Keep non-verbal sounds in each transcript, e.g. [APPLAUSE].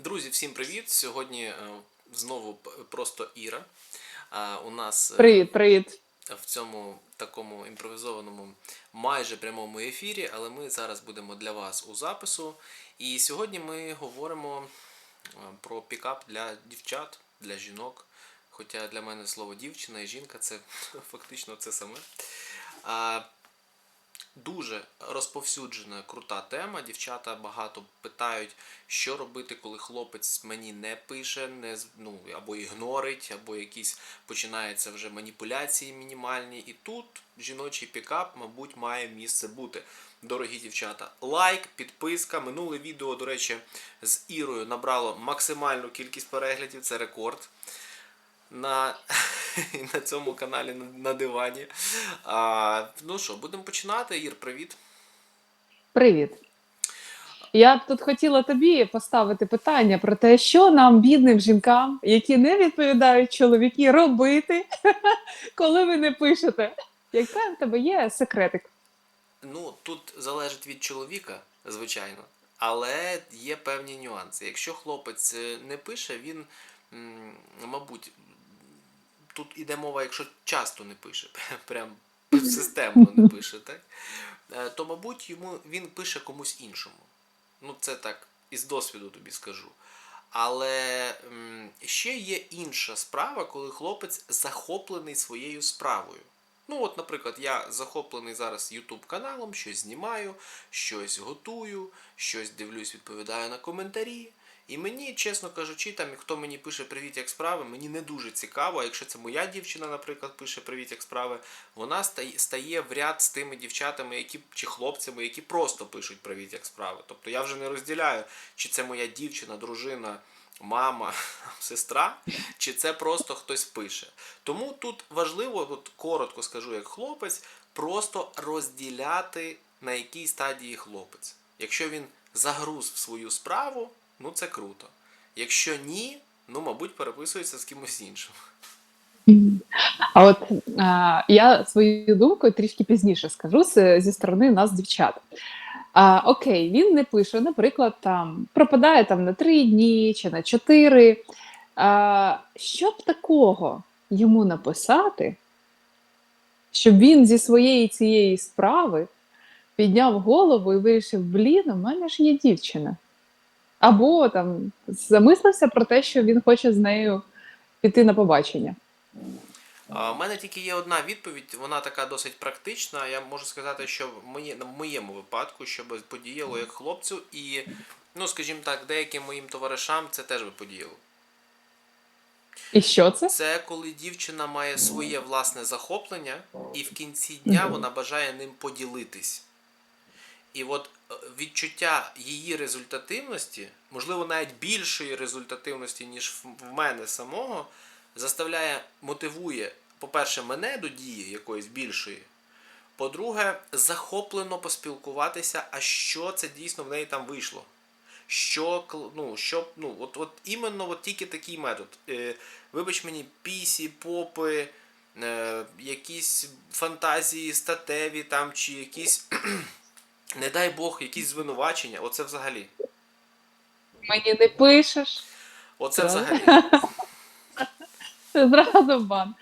Друзі, всім привіт! Сьогодні е, знову просто Іра. У нас е, Привіт, привіт. в цьому такому імпровізованому майже прямому ефірі, але ми зараз будемо для вас у запису. І сьогодні ми говоримо е, про пікап для дівчат, для жінок. Хоча для мене слово дівчина і жінка це [LAUGHS] фактично це саме. Дуже розповсюджена крута тема. Дівчата багато питають, що робити, коли хлопець мені не пише, не ну або ігнорить, або якісь починаються вже маніпуляції мінімальні. І тут жіночий пікап, мабуть, має місце бути. Дорогі дівчата, лайк, підписка. Минуле відео, до речі, з Ірою набрало максимальну кількість переглядів. Це рекорд на, [LAUGHS] на цьому каналі на, на дивані. А, ну що, будемо починати. Ір, привіт. Привіт. Я б тут хотіла тобі поставити питання про те, що нам, бідним жінкам, які не відповідають чоловіки, робити, [LAUGHS] коли ви не пишете. Яка в тебе є секретик? Ну, тут залежить від чоловіка, звичайно, але є певні нюанси. Якщо хлопець е, не пише, він, мабуть, тут іде мова, якщо часто не пише, [LAUGHS] прям системно не пише, так? Е, то, мабуть, йому він пише комусь іншому. Ну, це так, із досвіду тобі скажу. Але ще є інша справа, коли хлопець захоплений своєю справою. Ну, от, наприклад, я захоплений зараз YouTube каналом, щось знімаю, щось готую, щось дивлюсь, відповідаю на коментарі. І мені, чесно кажучи, там хто мені пише привіт, як справи, мені не дуже цікаво. Якщо це моя дівчина, наприклад, пише привіт, як справи, вона стає, стає в ряд з тими дівчатами, які чи хлопцями, які просто пишуть привіт, як справи. Тобто я вже не розділяю, чи це моя дівчина, дружина, мама, [LAUGHS] сестра, чи це просто хтось пише. Тому тут важливо, от коротко скажу, як хлопець, просто розділяти на якій стадії хлопець. Якщо він загруз в свою справу, ну це круто. Якщо ні, ну мабуть переписується з кимось іншим. А от а, я свою думку трішки пізніше скажу зі сторони нас, дівчат. А, окей, він не пише, наприклад, там пропадає там на три дні чи на чотири. А, що б такого йому написати, щоб він зі своєї цієї справи підняв голову і вирішив: блін, у мене ж є дівчина. Або там замислився про те, що він хоче з нею піти на побачення. У мене тільки є одна відповідь, вона така досить практична. Я можу сказати, що в в моєму випадку, щоб подіяло як хлопцю, і, ну, скажімо так, деяким моїм товаришам це теж би подіяло. І що це? Це коли дівчина має своє власне захоплення, і в кінці дня вона бажає ним поділитись. І от е, відчуття її результативності, можливо, навіть більшої результативності, ніж в мене самого, заставляє, мотивує, по-перше, мене до дії якоїсь більшої. По-друге, захоплено поспілкуватися, а що це дійсно в неї там вийшло. Що, ну, що, ну, от, от іменно от тільки такий метод. Е, вибач мені, пісі, попи, е, якісь фантазії статеві там, чи якісь, не дай Бог, якісь звинувачення. Оце взагалі. Мені не пишеш. Оце Так. взагалі. [LAUGHS] Зразу бан.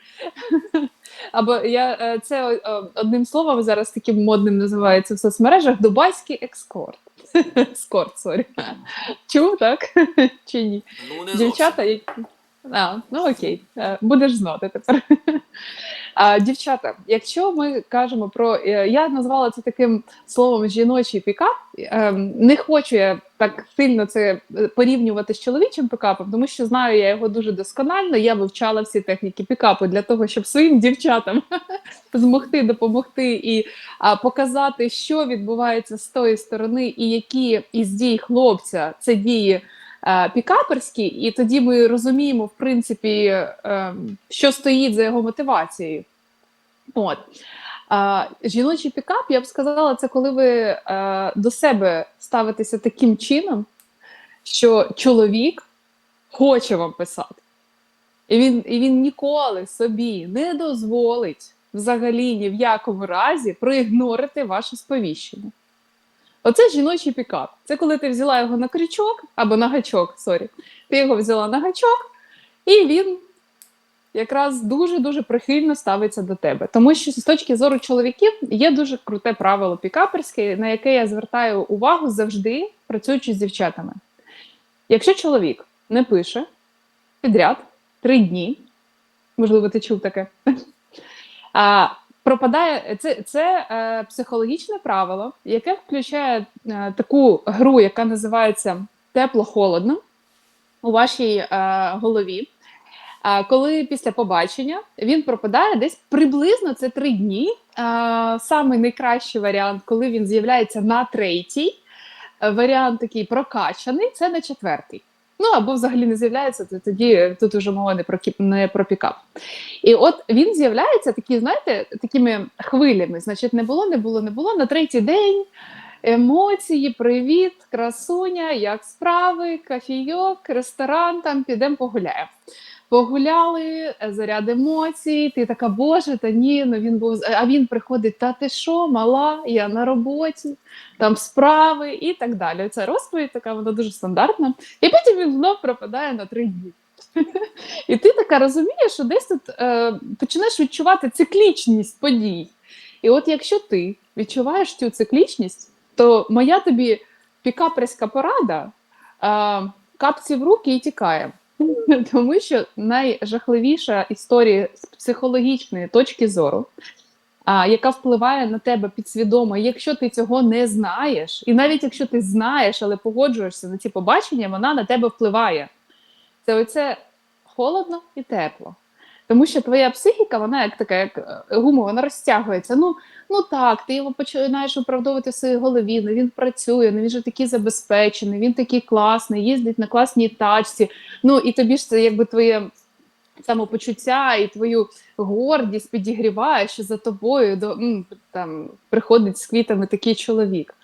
Або я е, це одним словом зараз таким модним називається в соцмережах Дубайський екскорт. [LAUGHS] Скорт, сорі. Чув, так? [LAUGHS] Чи ні? Ну, не Дівчата, які. А, ну окей, е, будеш знати тепер. [LAUGHS] А, дівчата, якщо ми кажемо про. е, Я назвала це таким словом жіночий пікап. Ем, Не хочу я так сильно це е, порівнювати з чоловічим пікапом, тому що знаю я його дуже досконально. Я вивчала всі техніки пікапу для того, щоб своїм дівчатам [LAUGHS] змогти допомогти і показати, що відбувається з тої сторони, і які із дій хлопця це дії пікаперські, і тоді ми розуміємо, в принципі, е, що стоїть за його мотивацією. От. Жіночий пікап, я б сказала, це коли ви е, до себе ставитеся таким чином, що чоловік хоче вам писати. І він, і він ніколи собі не дозволить взагалі ні в якому разі проігнорити ваше сповіщення. Оце жіночий пікап. Це коли ти взяла його на крючок або на гачок, сорі. Ти його взяла на гачок, і він якраз дуже-дуже прихильно ставиться до тебе. Тому що з точки зору чоловіків є дуже круте правило пікаперське, на яке я звертаю увагу завжди, працюючи з дівчатами. Якщо чоловік не пише підряд три дні, можливо, ти чув таке. [LAUGHS] пропадає це, це е, психологічне правило, яке включає е, таку гру, яка називається тепло-холодно у вашій е, голові. А коли після побачення він пропадає десь приблизно це три дні. А, Самий найкращий варіант, коли він з'являється на третій, е, варіант такий прокачаний, це на четвертий. Ну або взагалі не з'являється, то тоді тут уже мова не про не про пікап. І от він з'являється такі, знаєте, такими хвилями. Значить, не було, не було, не було. На третій день емоції, привіт, красуня, як справи, кафійок, ресторан, там підемо погуляємо. Погуляли, е, заряд емоцій, ти така, боже, та ні, ну він був. А він приходить, та ти що, мала, я на роботі, там справи і так далі. Це розповідь така, вона дуже стандартна. І потім він знов пропадає на три дні. [LAUGHS] І ти така розумієш, що десь тут е, починаєш відчувати циклічність подій. І от якщо ти відчуваєш цю циклічність, то моя тобі пікаперська порада е, капці в руки і тікає. [LAUGHS] Тому що найжахливіша історія з психологічної точки зору, а, яка впливає на тебе підсвідомо, якщо ти цього не знаєш, і навіть якщо ти знаєш, але погоджуєшся на ці побачення, вона на тебе впливає. Це оце холодно і тепло. Тому що твоя психіка, вона як така, як е, гума, вона розтягується. Ну, ну так, ти його починаєш виправдовувати в своїй голові. Ну він працює, ну він же такий забезпечений, він такий класний, їздить на класній тачці. Ну і тобі ж це якби твоє самопочуття і твою гордість підігріває, що за тобою до там приходить з квітами такий чоловік.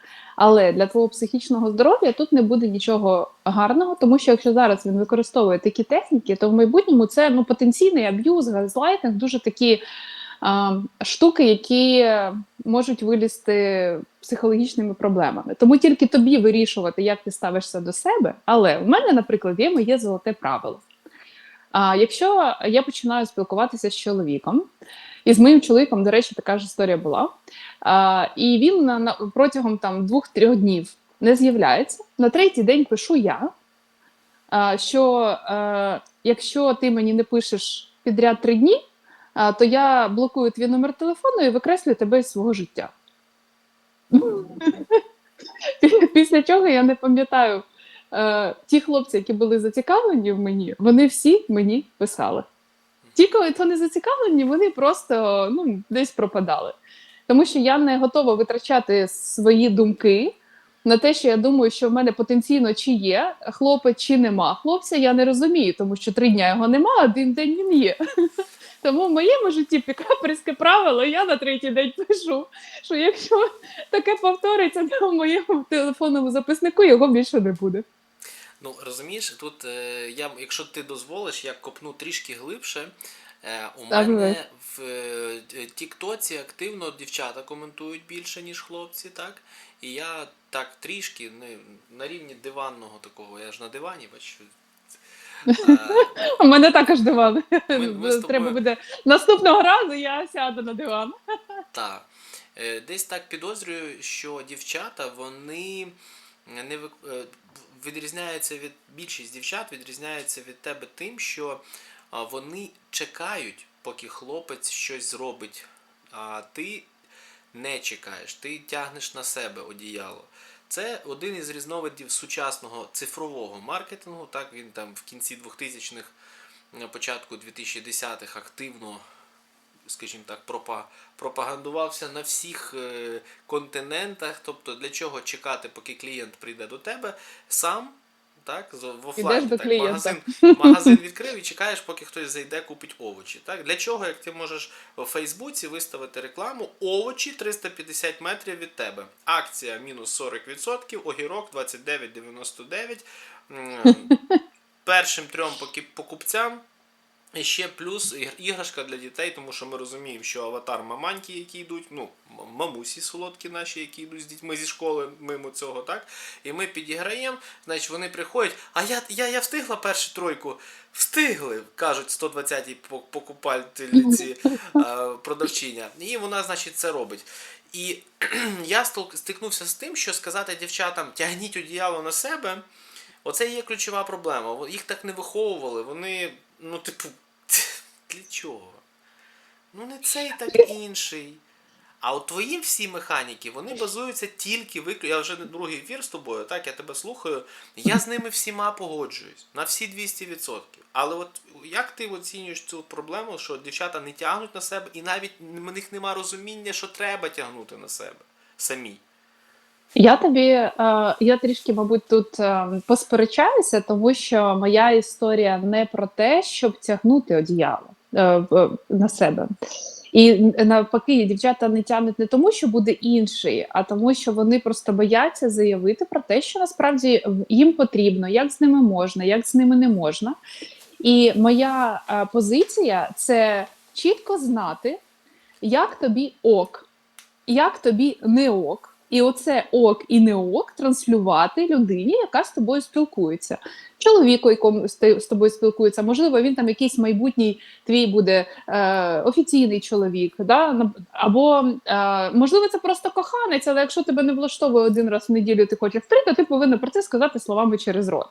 Але для твого психічного здоров'я тут не буде нічого гарного, тому що якщо зараз він використовує такі техніки, то в майбутньому це ну потенційний аб'юз, газлайтинг, дуже такі а, штуки, які можуть вилізти психологічними проблемами. Тому тільки тобі вирішувати, як ти ставишся до себе. Але в мене, наприклад, є моє золоте правило. А якщо я починаю спілкуватися з чоловіком, і з моїм чоловіком, до речі, така ж історія була. А, і він на, на протягом там двох-трьох днів не з'являється. На третій день пишу я, а, що е, якщо ти мені не пишеш підряд три дні, а, то я блокую твій номер телефону і викреслюю тебе із свого життя. Після чого я не пам'ятаю, е, ті хлопці, які були зацікавлені в мені, вони всі мені писали. Ті, коли то не зацікавлені, вони просто ну, десь пропадали. Тому що я не готова витрачати свої думки на те, що я думаю, що в мене потенційно чи є хлопець, чи нема хлопця. Я не розумію, тому що три дня його нема, один день він є. [LAUGHS] Тому в моєму житті пікаперське правило, я на третій день пишу, що якщо таке повториться, то в моєму телефонному записнику його більше не буде. Ну, розумієш, тут е, я, якщо ти дозволиш, я копну трішки глибше. Е, у Так, мене в е, Тіктоці активно дівчата коментують більше, ніж хлопці, так? І я так трішки не, на рівні диванного такого, я ж на дивані бачу. У мене також диван. Ми- ми з тобою- Треба буде наступного разу, я сяду на диван. Так. Десь так підозрюю, що дівчата вони не вик- відрізняються від більшість дівчат відрізняються від тебе тим, що вони чекають, поки хлопець щось зробить, а ти не чекаєш, ти тягнеш на себе одіяло. Це один із різновидів сучасного цифрового маркетингу. Так він там в кінці 2000-х, на початку 2010-х активно скажімо так, пропагандувався на всіх е, континентах. Тобто, для чого чекати, поки клієнт прийде до тебе сам. Так, в офлайні, до так, магазин, магазин відкрив і чекаєш, поки хтось зайде, купить овочі. Так? Для чого, як ти можеш у Фейсбуці виставити рекламу овочі 350 метрів від тебе. Акція мінус 40%, огірок 29,99. М, [LAUGHS] Першим трьом покупцям І ще плюс іграшка для дітей, тому що ми розуміємо, що аватар маманьки, які йдуть, ну, мамусі солодкі наші, які йдуть з дітьми зі школи мимо цього, так? І ми підіграємо, значить вони приходять, а я, я, я встигла першу тройку. Встигли, кажуть 120-й по- [LAUGHS] е, продавчиня. І вона, значить, це робить. І [CLEARS THROAT] я стикнувся з тим, що сказати дівчатам, тягніть одіяло на себе. Оце і є ключова проблема. Їх так не виховували. Вони, ну, типу, [LAUGHS] для чого? Ну, не цей, так інший. А от твої всі механіки, вони базуються тільки виключно. Я вже не другий ефір з тобою, так, я тебе слухаю. Я з ними всіма погоджуюсь на всі 200%. Але от як ти оцінюєш цю проблему, що дівчата не тягнуть на себе, і навіть в них нема розуміння, що треба тягнути на себе самі. Я тобі, е, я трішки, мабуть, тут е, посперечаюся, тому що моя історія не про те, щоб тягнути одіяло е, на себе. І навпаки, дівчата не тягнуть не тому, що буде інший, а тому, що вони просто бояться заявити про те, що насправді їм потрібно, як з ними можна, як з ними не можна. І моя позиція це чітко знати, як тобі ок, як тобі не ок. І оце ок і не ок транслювати людині, яка з тобою спілкується. Чоловіку, якому з тобою спілкується, можливо, він там якийсь майбутній твій буде е, офіційний чоловік, да? або е, можливо, це просто коханець, але якщо тебе не влаштовує один раз в неділю, ти хочеш три, то ти повинна про це сказати словами через рот.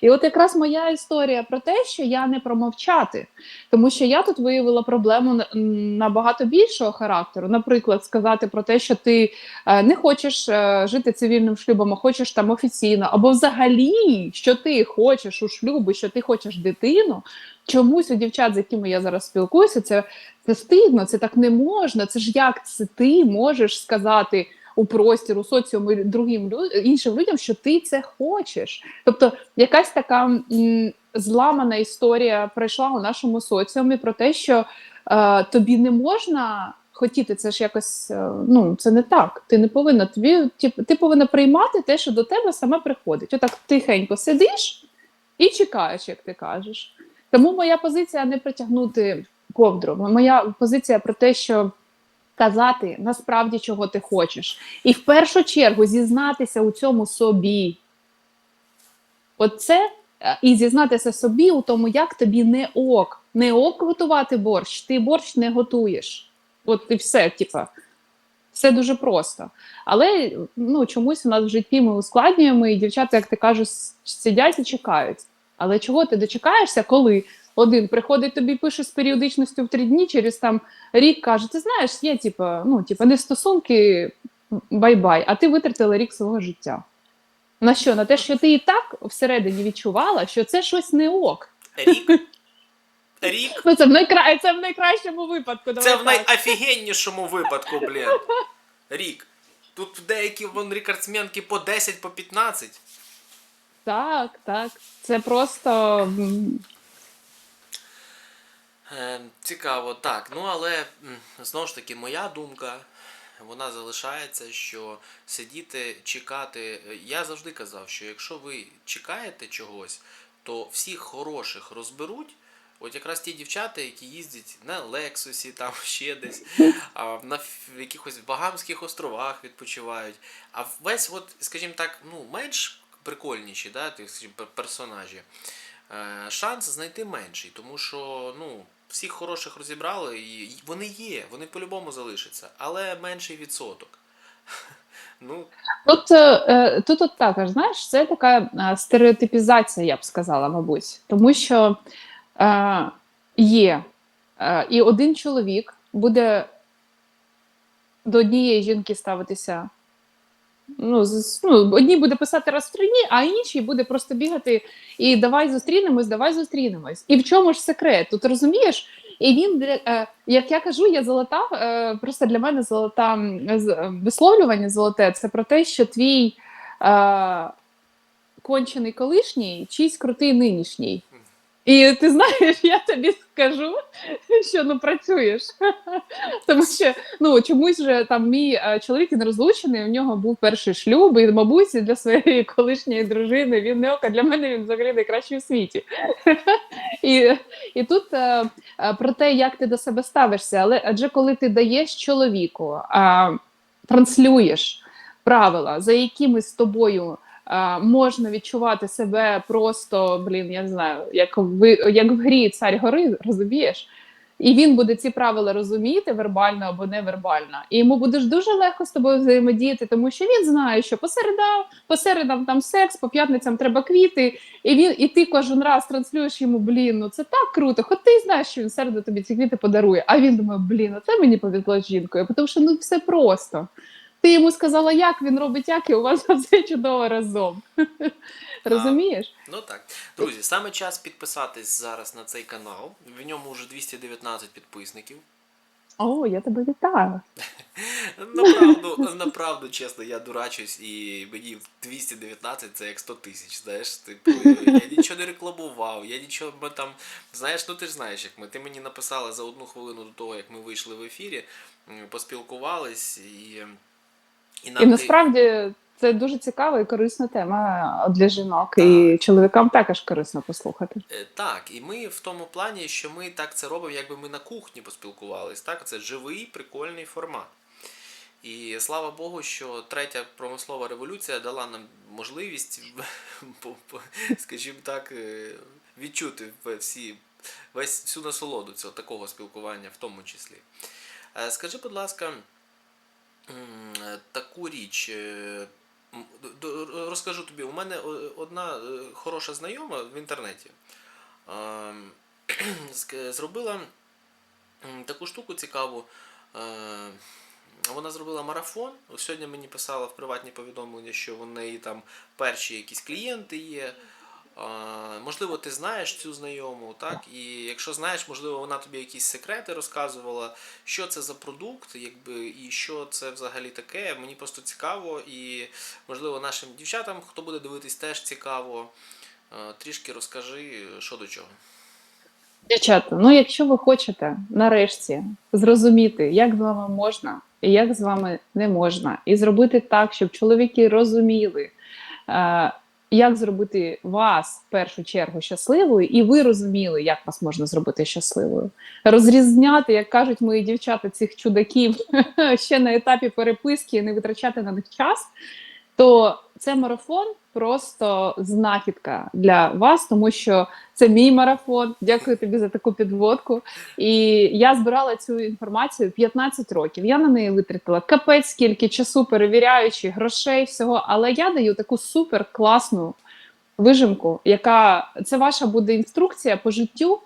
І от якраз моя історія про те, що я не промовчати, тому що я тут виявила проблему набагато більшого характеру. Наприклад, сказати про те, що ти е, не хочеш е, жити цивільним шлюбом, а хочеш там офіційно, або взагалі, що ти хочеш у шлюбі, що ти хочеш дитину. Чомусь у дівчат, з якими я зараз спілкуюся, це, це стидно, це так не можна. Це ж як це ти можеш сказати у простір, у соціумі другим іншим людям, що ти це хочеш. Тобто, якась така м, зламана історія пройшла у нашому соціумі про те, що е, тобі не можна хотіти, це ж якось е, ну це не так. Ти не повинна тобі, ті- ти повинна приймати те, що до тебе саме приходить. Отак тихенько сидиш і чекаєш, як ти кажеш. Тому моя позиція не притягнути ковдру. Моя позиція про те, що казати насправді, чого ти хочеш, і в першу чергу зізнатися у цьому собі. Оце е, і зізнатися собі у тому, як тобі не ок. Не ок готувати борщ, ти борщ не готуєш. От і все, типа. Все дуже просто. Але ну, чомусь у нас в житті ми ускладнюємо, і дівчата, як ти кажеш, сидять і чекають. Але чого ти дочекаєшся, коли один приходить тобі, пише з періодичністю в три дні, через там рік каже: ти знаєш, є типа, ну, типа, не стосунки, бай-бай, а ти витратила рік свого життя. На що? На те, що ти і так всередині відчувала, що це щось не ок. Рік. Рік. Ну, це в, найкра... це в найкращому випадку. Давай Це в найофігеннішому випадку, блін. Рік. Тут деякі вон рекордсменки по 10, по 15. Так, так. Це просто Е, цікаво, так. Ну але знову ж таки, моя думка. Вона залишається, що сидіти, чекати. Я завжди казав, що якщо ви чекаєте чогось, то всіх хороших розберуть. От якраз ті дівчата, які їздять на Лексусі, там [LAUGHS] ще десь, на якихось Багамських островах відпочивають. А весь, от, скажімо так, ну, менш прикольніші, да, пер- персонажі, е, шанс знайти менший, тому що ну, всіх хороших розібрали, і вони є, вони по-любому залишаться, але менший відсоток. [LAUGHS] Ну, Тут, е, е, тут от також, знаєш, це така стереотипізація, я б сказала, мабуть. Тому що е, є, е, і один чоловік буде до однієї жінки ставитися. Ну, ну, одній буде писати раз в три а іншій буде просто бігати і давай зустрінемось, давай зустрінемось. І в чому ж секрет? Тут розумієш? І він, е, як я кажу, я золота, е, просто для мене золота е, висловлювання золоте це про те, що твій е, кончений колишній, чийсь крутий нинішній. І ти знаєш, я тобі скажу, що ну працюєш. [LAUGHS] Тому що ну чомусь же там мій чоловік він розлучений, у нього був перший шлюб, і, мабуть, для своєї [LAUGHS] колишньої дружини він не ока. Для мене він взагалі найкращий у світі. [LAUGHS] І, і тут е, е, про те, як ти до себе ставишся, але адже коли ти даєш чоловіку, а, транслюєш правила, за якими з тобою можна відчувати себе просто, блін, я не знаю, як в, як в грі цар гори, розумієш? І він буде ці правила розуміти вербально або невербально. І йому буде дуже легко з тобою взаємодіяти, тому що він знає, що по середам, по середам там секс, по п'ятницям треба квіти, і він і ти кожен раз транслюєш йому, блін, ну це так круто. Хоч ти знаєш, що він середу тобі ці квіти подарує. А він думає, блін, а це мені повезло жінкою, тому що ну все просто. Ти йому сказала, як він робить, як і у вас [LAUGHS] все чудово разом. [LAUGHS] Розумієш? Ну так. Друзі, саме час підписатись зараз на цей канал. В ньому вже 219 підписників. О, я тебе вітаю. [LAUGHS] Направду, направду, чесно, я дурачусь, і мені 219 це як 100 тисяч. Знаєш, типу, я нічого не рекламував, я нічого ми там. Знаєш, ну ти ж знаєш, як ми. Ти мені написала за одну хвилину до того, як ми вийшли в ефірі, поспілкувались і. І, нам І насправді це дуже цікава і корисна тема для жінок, і чоловікам також корисно послухати. Е, Так, і ми в тому плані, що ми так це робимо, якби ми на кухні поспілкувались. Так, це живий прикольний формат. І слава Богу, що третя промислова революція дала нам можливість, [LAUGHS] скажімо так, е, відчути всі, весь всю насолоду цього такого спілкування, в тому числі. Е, Скажи, будь ласка, таку річ. е, Розкажу тобі, у мене е, одна е, хороша знайома в інтернеті [CLEARS THROAT] зробила таку штуку цікаву. Вона зробила марафон. Сьогодні мені писала в приватні повідомлення, що у неї там перші якісь клієнти є. Можливо, ти знаєш цю знайому, так? І якщо знаєш, можливо, вона тобі якісь секрети розказувала, що це за продукт, якби, і що це взагалі таке. Мені просто цікаво, і можливо нашим дівчатам, хто буде дивитись, теж цікаво. Трішки розкажи, що до чого. Дівчата, ну якщо ви хочете нарешті зрозуміти, як з вами можна і як з вами не можна, і зробити так, щоб чоловіки розуміли, як зробити вас в першу чергу щасливою, і ви розуміли, як вас можна зробити щасливою, розрізняти, як кажуть мої дівчата, цих чудаків [LAUGHS] ще на етапі переписки не витрачати на них час, то це марафон просто знахідка для вас, тому що це мій марафон. Дякую тобі за таку підводку. І я збирала цю інформацію 15 років. Я на неї витратила капець скільки часу, перевіряючи грошей, всього. Але я даю таку супер класну вижимку, яка це ваша буде інструкція по життю,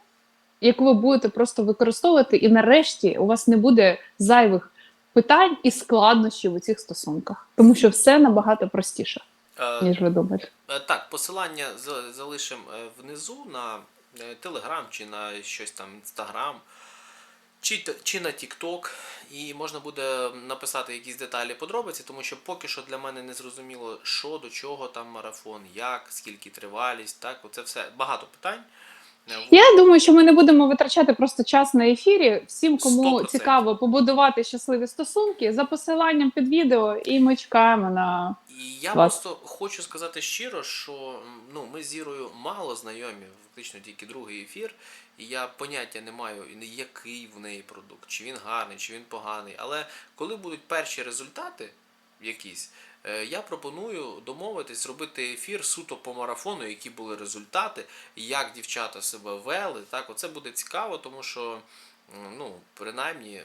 яку ви будете просто використовувати, і нарешті у вас не буде зайвих питань і складнощів у цих стосунках, тому що все набагато простіше, Е, ніж ви думаєте. Е, Так, посилання за- залишимо е, внизу на Telegram чи на щось там Instagram, чи, чи на TikTok. І можна буде написати якісь деталі подробиці, тому що поки що для мене не зрозуміло, що до чого там марафон, як, скільки тривалість, так, оце все багато питань. Я думаю, що ми не будемо витрачати просто час на ефірі. Всім, кому 100%. цікаво побудувати щасливі стосунки, за посиланням під відео, і ми чекаємо на І я Вас. просто хочу сказати щиро, що ну, ми з Ірою мало знайомі, фактично тільки другий ефір, і я поняття не маю, який в неї продукт, чи він гарний, чи він поганий. Але коли будуть перші результати якісь, я пропоную домовитись, зробити ефір суто по марафону, які були результати, як дівчата себе вели. Так, оце буде цікаво, тому що ну, принаймні.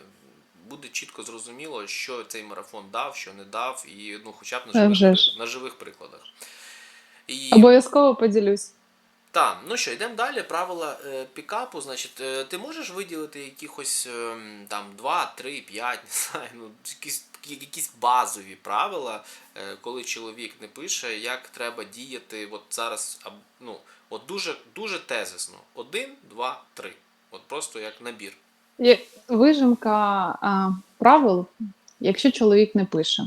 Буде чітко зрозуміло, що цей марафон дав, що не дав, і ну, хоча б на живих, вже на живих прикладах. І обов'язково поділюсь. так, ну що, йдемо далі. Правила е, пікапу. Значить, е, ти можеш виділити якихось е, там 2, 3, 5, не знаю, ну, якісь, якісь базові правила, е, коли чоловік не пише, як треба діяти от зараз, ну, от дуже, дуже тезисно. Один, два, три. От просто як набір. Є вижимка а, правил, якщо чоловік не пише.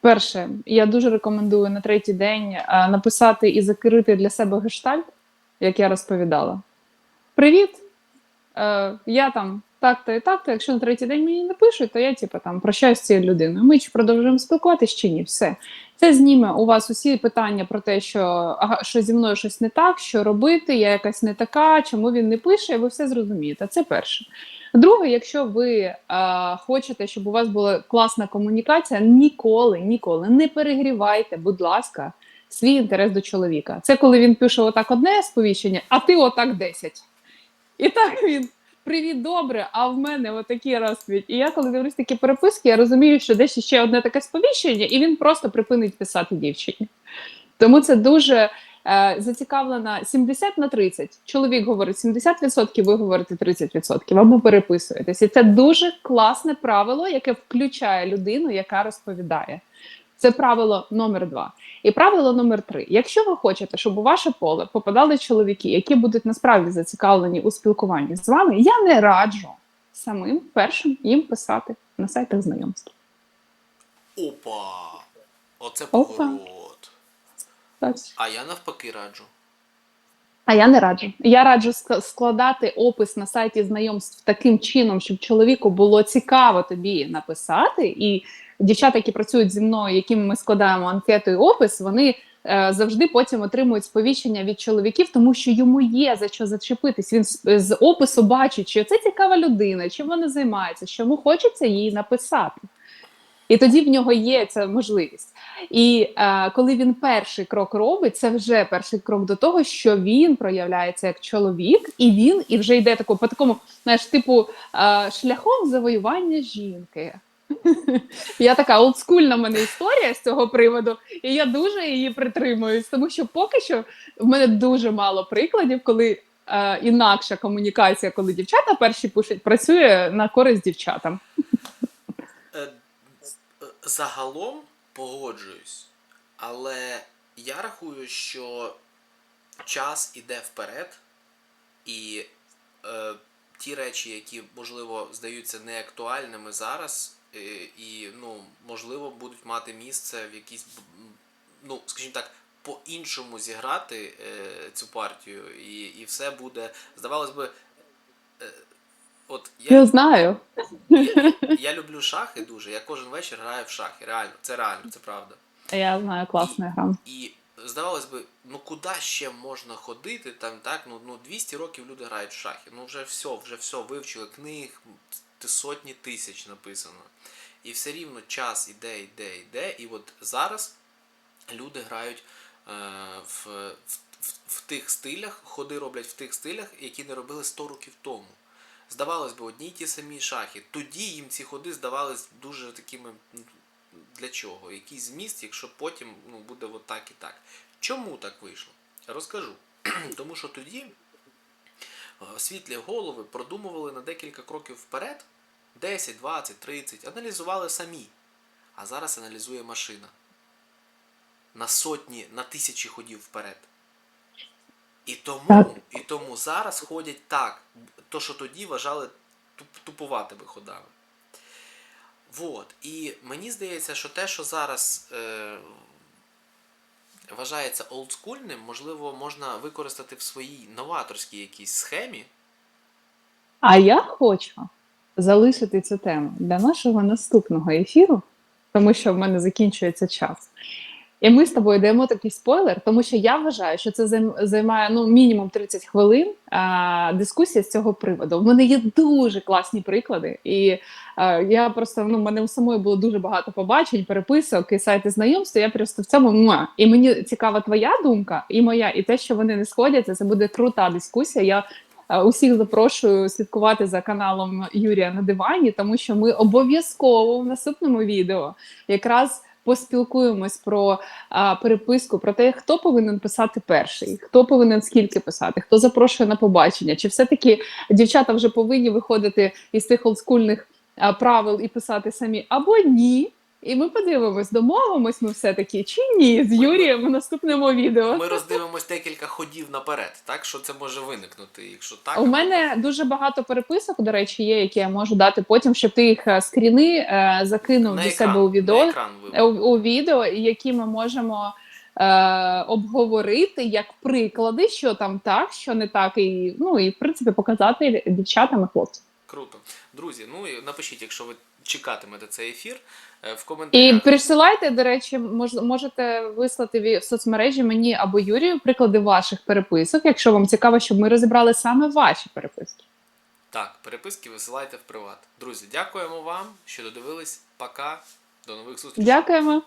Перше, я дуже рекомендую на третій день а, написати і закрити для себе гештальт, як я розповідала. Привіт! Е, я там так-то і так-то. Якщо на третій день мені не пишуть, то я типу, там прощаюсь з цією людиною. Ми чи продовжуємо спілкуватися чи ні. Все. Це зніме у вас усі питання про те, що, що зі мною щось не так, що робити, я якась не така, чому він не пише, ви все зрозумієте. Це перше. Друге, якщо ви е, хочете, щоб у вас була класна комунікація, ніколи, ніколи не перегрівайте, будь ласка, свій інтерес до чоловіка. Це коли він пише отак одне сповіщення, а ти отак 10. І так він. Привіт, добре, а в мене отакі розповідь. І я, коли дивлюсь такі переписки, я розумію, що десь ще одне таке сповіщення, і він просто припинить писати дівчині. Тому це дуже е, зацікавлена 70 на 30. Чоловік говорить 70%, ви говорите 30%, або переписуєтесь. І це дуже класне правило, яке включає людину, яка розповідає. Це правило номер два. І правило номер три: якщо ви хочете, щоб у ваше поле попадали чоловіки, які будуть насправді зацікавлені у спілкуванні з вами, я не раджу самим першим їм писати на сайтах знайомств. Опа! Оце поворот. А я навпаки раджу. А я не раджу. Я раджу складати опис на сайті знайомств таким чином, щоб чоловіку було цікаво тобі написати. І дівчата, які працюють зі мною, яким ми складаємо анкету і опис, вони е, завжди потім отримують сповіщення від чоловіків, тому що йому є за що зачепитись. Він з, опису бачить, що це цікава людина, чим вона займається, що йому хочеться їй написати. І тоді в нього є ця можливість. І е, коли він перший крок робить, це вже перший крок до того, що він проявляється як чоловік, і він і вже йде тако, по такому, знаєш, типу е, шляхом завоювання жінки. Я така олдскульна в мене історія з цього приводу, і я дуже її притримуюсь, тому що поки що в мене дуже мало прикладів, коли е, інакша комунікація, коли дівчата перші пишуть, працює на користь дівчатам. Е, Загалом погоджуюсь, але я рахую, що час іде вперед, і е, ті речі, які, можливо, здаються неактуальними зараз, і, ну, можливо, будуть мати місце в якійсь, ну, скажімо так, по-іншому зіграти е, цю партію, і, і все буде, здавалось би, е, от я Я знаю. я, я люблю шахи дуже. Я кожен вечір граю в шахи. Реально, це реально, це правда. Я знаю, класна гра. І здавалось би, ну куди ще можна ходити? Там так, ну, ну 200 років люди грають в шахи. Ну вже все, вже все вивчили книг, сотні тисяч написано. І все рівно час іде, іде, іде. І от зараз люди грають е, в, в, в, тих стилях, ходи роблять в тих стилях, які не робили 100 років тому. Здавалось би, одні й ті самі шахи. Тоді їм ці ходи здавались дуже такими. ну, Для чого? Який зміст, якщо потім ну, буде от так і так. Чому так вийшло? Розкажу. [CLEARS THROAT] Тому що тоді е, світлі голови продумували на декілька кроків вперед, 10, 20, 30, аналізували самі. А зараз аналізує машина. На сотні, на тисячі ходів вперед. І тому, і тому зараз ходять так. То, що тоді вважали туп- тупуватими ходами. Вот. І мені здається, що те, що зараз е, вважається олдскульним, можливо, можна використати в своїй новаторській якійсь схемі. А я хочу залишити цю тему для нашого наступного ефіру, тому що в мене закінчується час. І ми з тобою даємо такий спойлер, тому що я вважаю, що це займає ну, мінімум 30 хвилин а, дискусія з цього приводу. В мене є дуже класні приклади, і а, я просто ну, мене у самої було дуже багато побачень, переписок і сайти знайомства. Я просто в цьому муа. І мені цікава твоя думка, і моя, і те, що вони не сходяться, це буде крута дискусія. Я Усіх запрошую слідкувати за каналом Юрія на дивані, тому що ми обов'язково в наступному відео якраз поспілкуємось про а, переписку, про те, хто повинен писати перший, хто повинен скільки писати, хто запрошує на побачення, чи все-таки дівчата вже повинні виходити із тих олдскульних а, правил і писати самі, або ні. І ми подивимось, домовимось ми все-таки чи ні з Юрієм в наступному відео. Ми роздивимось декілька ходів наперед, так що це може виникнути. Якщо так, У мене дуже багато переписок, до речі, є, які я можу дати потім, щоб ти їх е, скріни е, закинув на до екран, себе у відео, е, у, у відео, які ми можемо е, обговорити як приклади, що там так, що не так, і ну і в принципі показати дівчатам і хлопцям. Круто. Друзі, ну і напишіть, якщо ви чекатимете цей ефір е, коментарях. І присилайте, до речі, мож, можете вислати в в соцмережі мені або Юрію приклади ваших переписок, якщо вам цікаво, щоб ми розібрали саме ваші переписки. Так, переписки висилайте в приват. Друзі, дякуємо вам, що додивились. Пока. До нових зустрічей. Дякуємо.